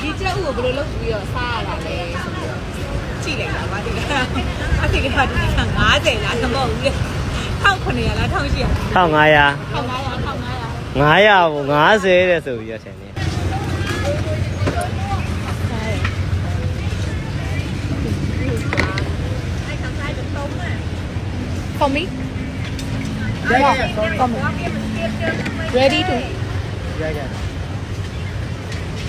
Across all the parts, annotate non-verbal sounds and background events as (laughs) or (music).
ဒီကြက်ဥကိုဘယ်လိုလုပ်ပြီးတော့စားရတာလဲဆိုပြီးတော့ကြည့်လိုက်တာပါဒီကအဖေကဒီက50လားမဟုတ်ဘူးလေ1900လား1800 1500 1500 1500 900ပေါ့50တဲ့ဆိုပြီးတော့ထင်တယ် For me? Yeah, yeah, yeah, sorry. For me. Ready to? Yeah, yeah.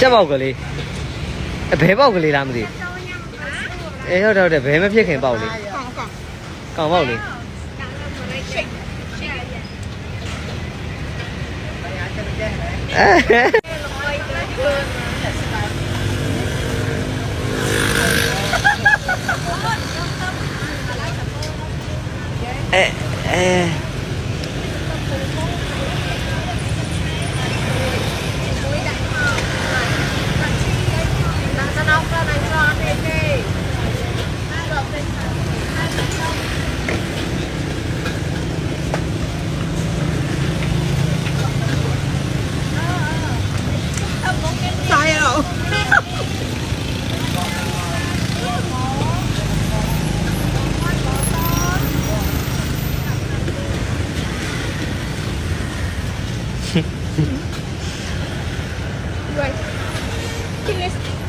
ကြက်ပေါက်ကလေးအဲဘဲပေါက်ကလေးလားမသိအေးဟုတ်တယ်ဟုတ်တယ်ဘဲမဖြစ်ခင်ပေါက်လေး Còn, còn. ကောင်ပေါက်လေး အဲအဲ (laughs) right. Can you